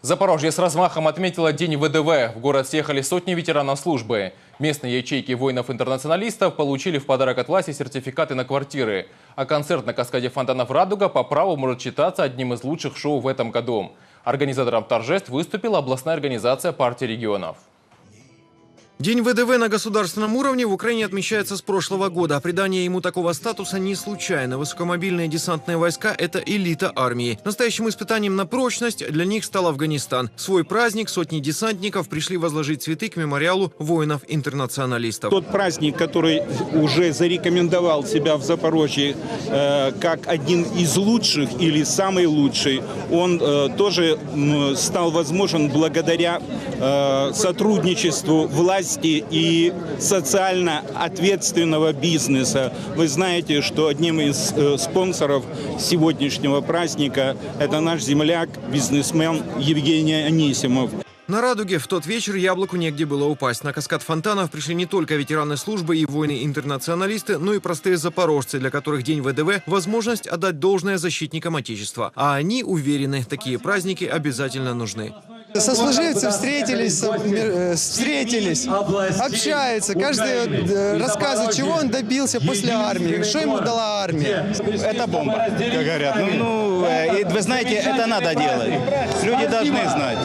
Запорожье с размахом отметило День ВДВ. В город съехали сотни ветеранов службы. Местные ячейки воинов-интернационалистов получили в подарок от власти сертификаты на квартиры. А концерт на каскаде фонтанов «Радуга» по праву может считаться одним из лучших шоу в этом году. Организатором торжеств выступила областная организация партии регионов. День ВДВ на государственном уровне в Украине отмечается с прошлого года. Придание ему такого статуса не случайно. Высокомобильные десантные войска – это элита армии. Настоящим испытанием на прочность для них стал Афганистан. В свой праздник сотни десантников пришли возложить цветы к мемориалу воинов-интернационалистов. Тот праздник, который уже зарекомендовал себя в Запорожье э, как один из лучших или самый лучший, он э, тоже м, стал возможен благодаря э, сотрудничеству власти и социально ответственного бизнеса. Вы знаете, что одним из э, спонсоров сегодняшнего праздника это наш земляк, бизнесмен Евгений Анисимов. На «Радуге» в тот вечер яблоку негде было упасть. На каскад фонтанов пришли не только ветераны службы и воины-интернационалисты, но и простые запорожцы, для которых День ВДВ – возможность отдать должное защитникам Отечества. А они уверены, такие праздники обязательно нужны. Сослуживцы встретились, э, встретились, общаются. Каждый э, рассказывает, чего он добился после армии, что ему дала армия. Это бомба, как говорят. Ну, ну, э, и вы знаете, это надо делать. Люди должны знать.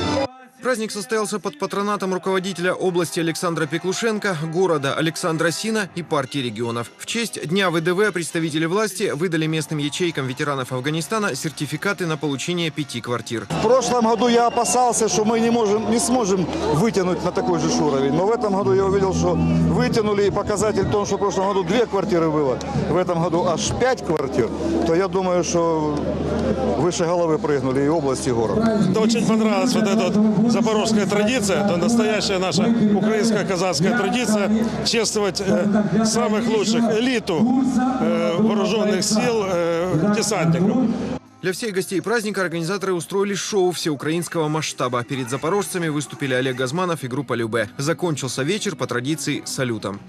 Праздник состоялся под патронатом руководителя области Александра Пеклушенко, города Александра Сина и партии регионов. В честь Дня ВДВ представители власти выдали местным ячейкам ветеранов Афганистана сертификаты на получение пяти квартир. В прошлом году я опасался, что мы не, можем, не сможем вытянуть на такой же уровень. Но в этом году я увидел, что вытянули. И показатель в том, что в прошлом году две квартиры было, в этом году аж пять квартир. То я думаю, что выше головы прыгнули и область, и город. Это очень понравилась вот эта вот запорожская традиция. Это настоящая наша украинская казахская традиция чествовать э, самых лучших, элиту э, вооруженных сил, э, десантников. Для всех гостей праздника организаторы устроили шоу всеукраинского масштаба. Перед запорожцами выступили Олег Газманов и группа Любе. Закончился вечер по традиции салютом.